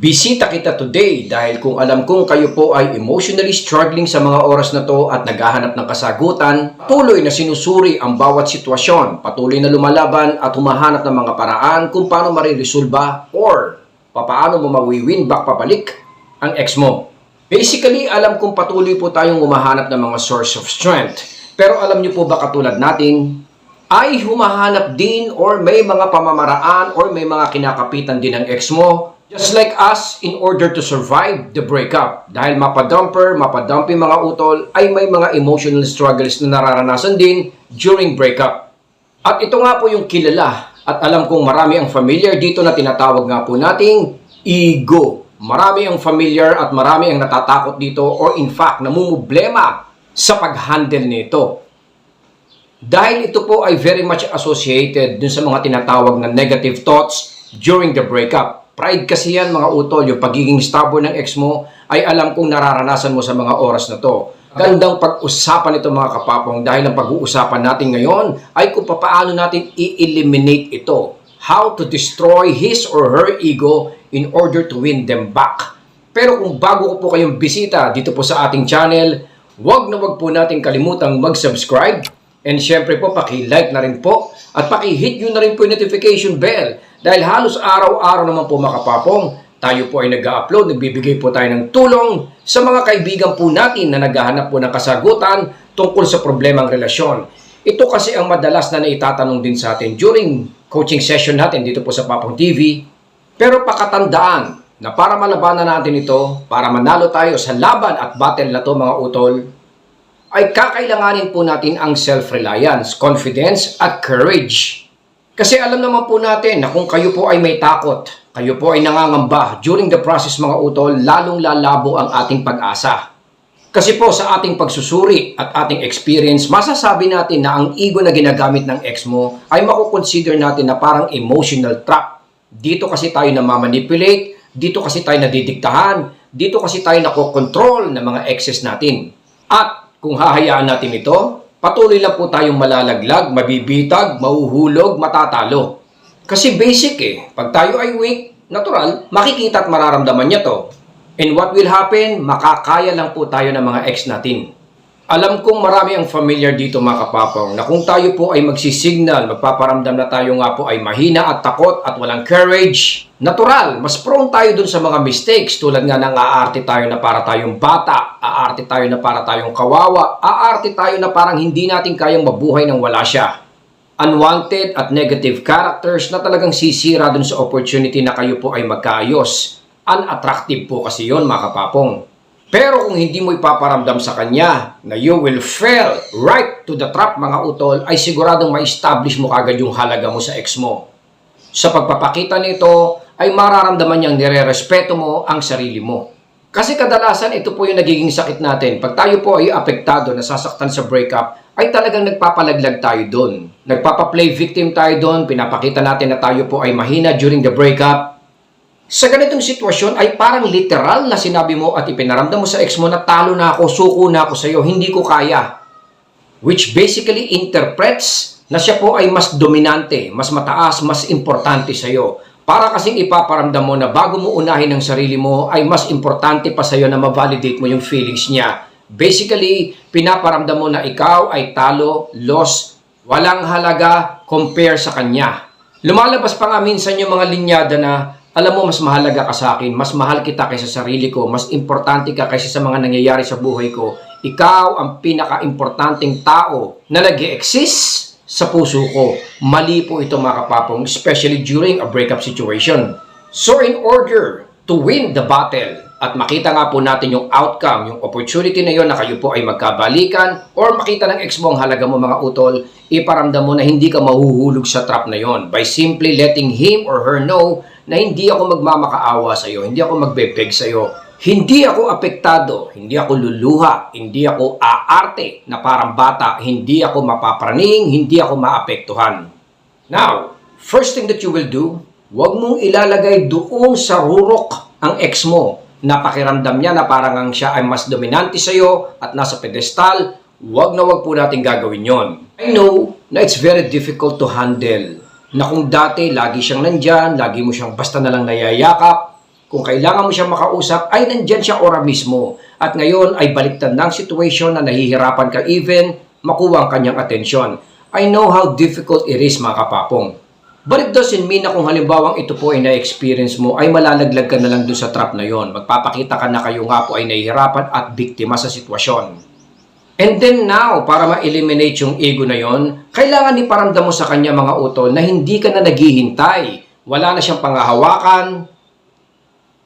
Bisita kita today dahil kung alam kong kayo po ay emotionally struggling sa mga oras na to at naghahanap ng kasagutan, tuloy na sinusuri ang bawat sitwasyon, patuloy na lumalaban at humahanap ng mga paraan kung paano mariresolba or papaano mo mawi-win back pabalik ang ex mo. Basically, alam kong patuloy po tayong humahanap ng mga source of strength. Pero alam niyo po ba katulad natin, ay humahanap din or may mga pamamaraan or may mga kinakapitan din ng ex mo just like us in order to survive the breakup. Dahil mapadumper, mapadumpy mga utol ay may mga emotional struggles na nararanasan din during breakup. At ito nga po yung kilala at alam kong marami ang familiar dito na tinatawag nga po nating ego. Marami ang familiar at marami ang natatakot dito or in fact namumblema sa pag-handle nito. Dahil ito po ay very much associated dun sa mga tinatawag na negative thoughts during the breakup. Pride kasi yan mga utol, yung pagiging stubborn ng ex mo ay alam kong nararanasan mo sa mga oras na to. Gandang pag-usapan ito mga kapapong dahil ang pag-uusapan natin ngayon ay kung paano natin i-eliminate ito. How to destroy his or her ego in order to win them back. Pero kung bago ko po kayong bisita dito po sa ating channel, wag na wag po natin kalimutang mag-subscribe And syempre po, paki-like na rin po at paki-hit nyo na rin po yung notification bell dahil halos araw-araw naman po makapapong tayo po ay nag-upload, nagbibigay po tayo ng tulong sa mga kaibigan po natin na naghahanap po ng kasagutan tungkol sa problemang relasyon. Ito kasi ang madalas na naitatanong din sa atin during coaching session natin dito po sa Papong TV. Pero pakatandaan na para malabanan natin ito, para manalo tayo sa laban at battle na to mga utol, ay kakailanganin po natin ang self-reliance, confidence, at courage. Kasi alam naman po natin na kung kayo po ay may takot, kayo po ay nangangamba during the process mga utol, lalong lalabo ang ating pag-asa. Kasi po sa ating pagsusuri at ating experience, masasabi natin na ang ego na ginagamit ng ex mo ay makukonsider natin na parang emotional trap. Dito kasi tayo namamanipulate, dito kasi tayo nadidiktahan, dito kasi tayo nakokontrol ng mga exes natin. At kung hahayaan natin ito, patuloy lang po tayong malalaglag, mabibitag, mahuhulog, matatalo. Kasi basic eh, pag tayo ay weak, natural, makikita at mararamdaman niya to. And what will happen? Makakaya lang po tayo ng mga ex natin. Alam kong marami ang familiar dito mga kapapong na kung tayo po ay magsisignal, magpaparamdam na tayo nga po ay mahina at takot at walang courage, natural, mas prone tayo dun sa mga mistakes tulad nga ng aarte tayo na para tayong bata, aarte tayo na para tayong kawawa, aarte tayo na parang hindi natin kayang mabuhay nang wala siya. Unwanted at negative characters na talagang sisira dun sa opportunity na kayo po ay magkaayos. Unattractive po kasi yon mga kapapong. Pero kung hindi mo ipaparamdam sa kanya na you will fail right to the trap mga utol, ay siguradong ma-establish mo kagad yung halaga mo sa ex mo. Sa pagpapakita nito, ay mararamdaman niyang nire-respeto mo ang sarili mo. Kasi kadalasan ito po yung nagiging sakit natin. Pag tayo po ay apektado, nasasaktan sa breakup, ay talagang nagpapalaglag tayo doon. Nagpapaplay victim tayo doon, pinapakita natin na tayo po ay mahina during the breakup, sa ganitong sitwasyon ay parang literal na sinabi mo at ipinaramdam mo sa ex mo na talo na ako, suko na ako sa iyo, hindi ko kaya. Which basically interprets na siya po ay mas dominante, mas mataas, mas importante sa iyo. Para kasing ipaparamdam mo na bago mo unahin ang sarili mo ay mas importante pa sa iyo na ma-validate mo yung feelings niya. Basically, pinaparamdam mo na ikaw ay talo, loss, walang halaga compare sa kanya. Lumalabas pa nga minsan yung mga linyada na alam mo, mas mahalaga ka sa akin, mas mahal kita kaysa sarili ko, mas importante ka kaysa sa mga nangyayari sa buhay ko. Ikaw ang pinaka-importanting tao na nag exist sa puso ko. Mali po ito mga kapapong, especially during a breakup situation. So in order to win the battle, at makita nga po natin yung outcome, yung opportunity na yon na kayo po ay magkabalikan or makita ng ex mo ang halaga mo mga utol, iparamdam mo na hindi ka mahuhulog sa trap na yon by simply letting him or her know na hindi ako magmamakaawa sa iyo, hindi ako magbebeg sa iyo, hindi ako apektado, hindi ako luluha, hindi ako aarte na parang bata, hindi ako mapapraning, hindi ako maapektuhan. Now, first thing that you will do, huwag mong ilalagay doon sa rurok ang ex mo na pakiramdam niya na parang ang siya ay mas dominante sa iyo at nasa pedestal, huwag na huwag po natin gagawin yon. I know na it's very difficult to handle na kung dati lagi siyang nandyan, lagi mo siyang basta na lang nayayakap, Kung kailangan mo siyang makausap, ay nandyan siya ora mismo. At ngayon ay baliktad ng situation na nahihirapan ka even makuha ang kanyang atensyon. I know how difficult it is mga kapapong. But it doesn't mean na kung halimbawang ito po ay na-experience mo, ay malalaglag ka na lang dun sa trap na yon. Magpapakita ka na kayo nga po ay nahihirapan at biktima sa sitwasyon. And then now, para ma-eliminate yung ego na yon, kailangan iparamdam mo sa kanya mga utol na hindi ka na naghihintay. Wala na siyang pangahawakan.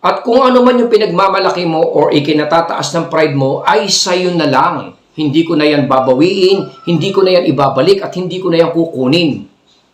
At kung ano man yung pinagmamalaki mo or ikinatataas ng pride mo, ay sa'yo na lang. Hindi ko na yan babawiin, hindi ko na yan ibabalik at hindi ko na yan kukunin.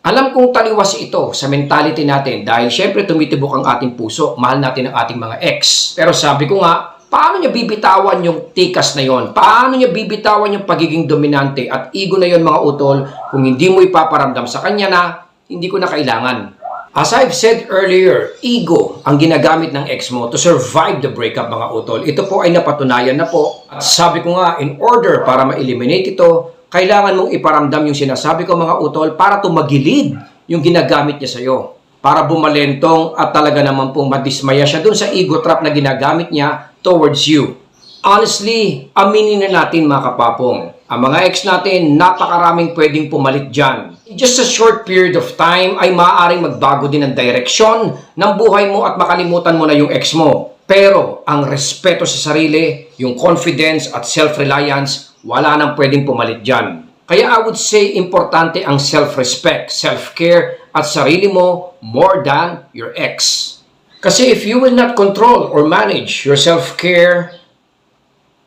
Alam kong taliwas ito sa mentality natin dahil syempre tumitibok ang ating puso, mahal natin ang ating mga ex. Pero sabi ko nga, paano niya bibitawan yung tikas na yon? Paano niya bibitawan yung pagiging dominante at ego na yon mga utol kung hindi mo ipaparamdam sa kanya na hindi ko na kailangan? As I've said earlier, ego ang ginagamit ng ex mo to survive the breakup mga utol. Ito po ay napatunayan na po. At sabi ko nga, in order para ma-eliminate ito, kailangan mong iparamdam yung sinasabi ko mga utol para tumagilid yung ginagamit niya sa'yo. Para bumalentong at talaga naman pong madismaya siya dun sa ego trap na ginagamit niya towards you. Honestly, aminin na natin mga kapapong, ang mga ex natin, napakaraming pwedeng pumalit dyan. Just a short period of time ay maaaring magbago din ang direksyon ng buhay mo at makalimutan mo na yung ex mo. Pero ang respeto sa sarili, yung confidence at self-reliance, wala nang pwedeng pumalit dyan. Kaya I would say importante ang self-respect, self-care at sarili mo more than your ex. Kasi if you will not control or manage your self-care,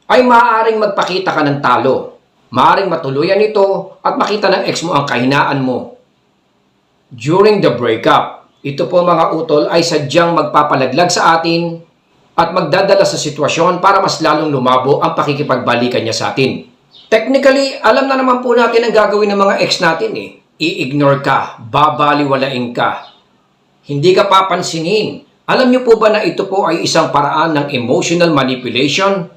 ay maaaring magpakita ka ng talo. Maaaring matuluyan ito at makita ng ex mo ang kahinaan mo. During the breakup, ito po mga utol ay sadyang magpapalaglag sa atin at magdadala sa sitwasyon para mas lalong lumabo ang pakikipagbalikan niya sa atin. Technically, alam na naman po natin ang gagawin ng mga ex natin eh. I-ignore ka, babaliwalain ka, hindi ka papansinin. Alam niyo po ba na ito po ay isang paraan ng emotional manipulation?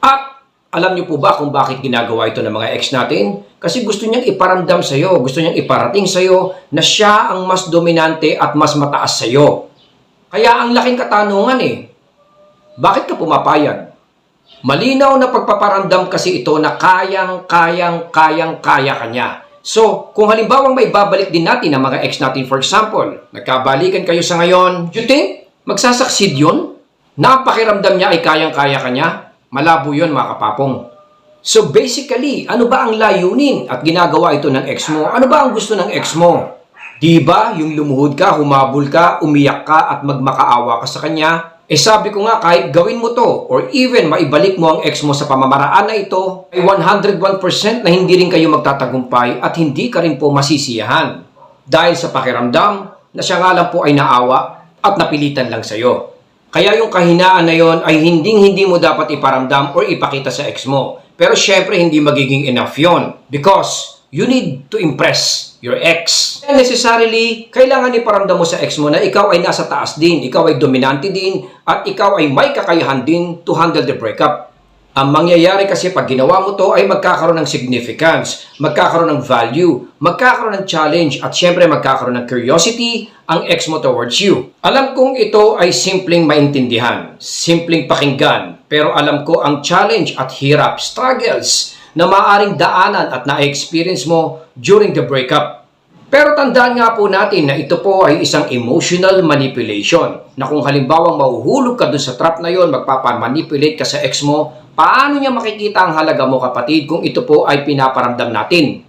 At alam niyo po ba kung bakit ginagawa ito ng mga ex natin? Kasi gusto niyang iparamdam sa iyo, gusto niyang iparating sa iyo na siya ang mas dominante at mas mataas sa iyo. Kaya ang laking katanungan eh, bakit ka pumapayag? Malinaw na pagpaparamdam kasi ito na kayang, kayang, kayang, kaya ka niya. So, kung halimbawang may babalik din natin ang mga ex natin, for example, nagkabalikan kayo sa ngayon, you think magsasucceed yun? Napakiramdam niya ay kayang-kaya ka niya? Malabo yun mga kapapong. So basically, ano ba ang layunin at ginagawa ito ng ex mo? Ano ba ang gusto ng ex mo? Di ba yung lumuhod ka, humabol ka, umiyak ka at magmakaawa ka sa kanya? Eh sabi ko nga kahit gawin mo to or even maibalik mo ang ex mo sa pamamaraan na ito ay 101% na hindi rin kayo magtatagumpay at hindi ka rin po masisiyahan. Dahil sa pakiramdam na siya nga lang po ay naawa at napilitan lang sa'yo. Kaya yung kahinaan na yon ay hinding-hindi mo dapat iparamdam or ipakita sa ex mo. Pero syempre hindi magiging enough yon because you need to impress your ex. And necessarily, kailangan iparamdam mo sa ex mo na ikaw ay nasa taas din, ikaw ay dominante din, at ikaw ay may kakayahan din to handle the breakup. Ang mangyayari kasi pag ginawa mo to ay magkakaroon ng significance, magkakaroon ng value, magkakaroon ng challenge, at syempre magkakaroon ng curiosity ang ex mo towards you. Alam kong ito ay simpleng maintindihan, simpleng pakinggan, pero alam ko ang challenge at hirap, struggles, na maaring daanan at na-experience mo during the breakup. Pero tandaan nga po natin na ito po ay isang emotional manipulation na kung halimbawang mahuhulog ka dun sa trap na yon, magpapamanipulate ka sa ex mo, paano niya makikita ang halaga mo kapatid kung ito po ay pinaparamdam natin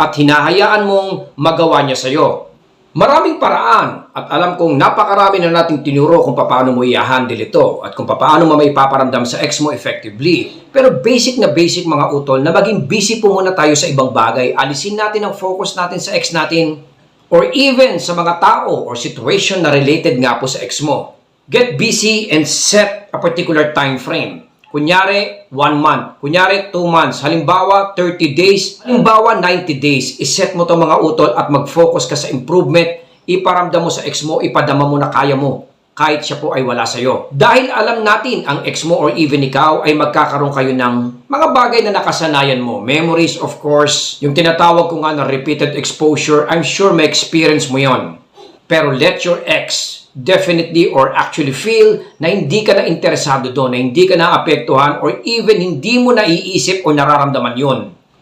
at hinahayaan mong magawa niya sa'yo. Maraming paraan at alam kong napakarami na nating tinuro kung paano mo i-handle ito at kung paano mo may paparamdam sa ex mo effectively. Pero basic na basic mga utol na maging busy po muna tayo sa ibang bagay. Alisin natin ang focus natin sa ex natin or even sa mga tao or situation na related nga po sa ex mo. Get busy and set a particular time frame. Kunyari, 1 month. Kunyari, 2 months. Halimbawa, 30 days. Halimbawa, 90 days. Iset mo to mga utol at mag-focus ka sa improvement. Iparamdam mo sa ex mo, ipadama mo na kaya mo. Kahit siya po ay wala sa'yo. Dahil alam natin, ang ex mo or even ikaw ay magkakaroon kayo ng mga bagay na nakasanayan mo. Memories, of course. Yung tinatawag ko nga na repeated exposure, I'm sure may experience mo yon. Pero let your ex definitely or actually feel na hindi ka na interesado doon, na hindi ka na apektuhan or even hindi mo naiisip o nararamdaman yon.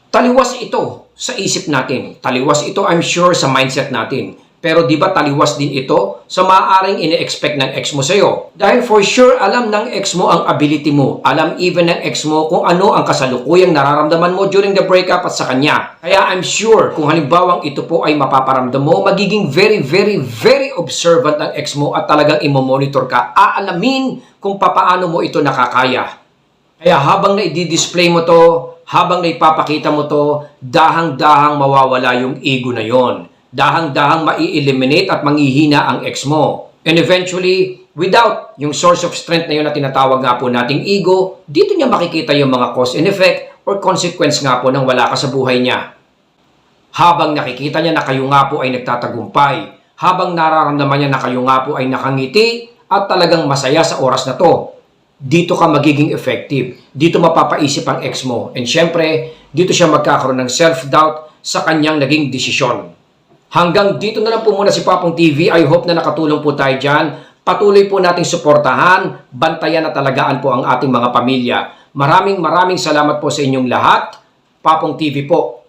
Taliwas ito sa isip natin. Taliwas ito, I'm sure, sa mindset natin. Pero di ba taliwas din ito sa maaaring ine-expect ng ex mo sa'yo? Dahil for sure, alam ng ex mo ang ability mo. Alam even ng ex mo kung ano ang kasalukuyang nararamdaman mo during the breakup at sa kanya. Kaya I'm sure, kung halimbawang ito po ay mapaparamdam mo, magiging very, very, very observant ng ex mo at talagang imomonitor ka. Aalamin kung papaano mo ito nakakaya. Kaya habang na i-display mo to, habang na ipapakita mo to, dahang-dahang mawawala yung ego na yon. Dahang-dahang mai-eliminate at manghihina ang ex mo. And eventually, without yung source of strength na yun na tinatawag nga po nating ego, dito niya makikita yung mga cause and effect or consequence nga po ng wala ka sa buhay niya. Habang nakikita niya na kayo nga po ay nagtatagumpay, habang nararamdaman niya na kayo nga po ay nakangiti at talagang masaya sa oras na to, dito ka magiging effective. Dito mapapaisip ang ex mo. And syempre, dito siya magkakaroon ng self-doubt sa kanyang naging desisyon. Hanggang dito na lang po muna si Papong TV. I hope na nakatulong po tayo dyan. Patuloy po nating suportahan, bantayan at talagaan po ang ating mga pamilya. Maraming maraming salamat po sa inyong lahat. Papong TV po.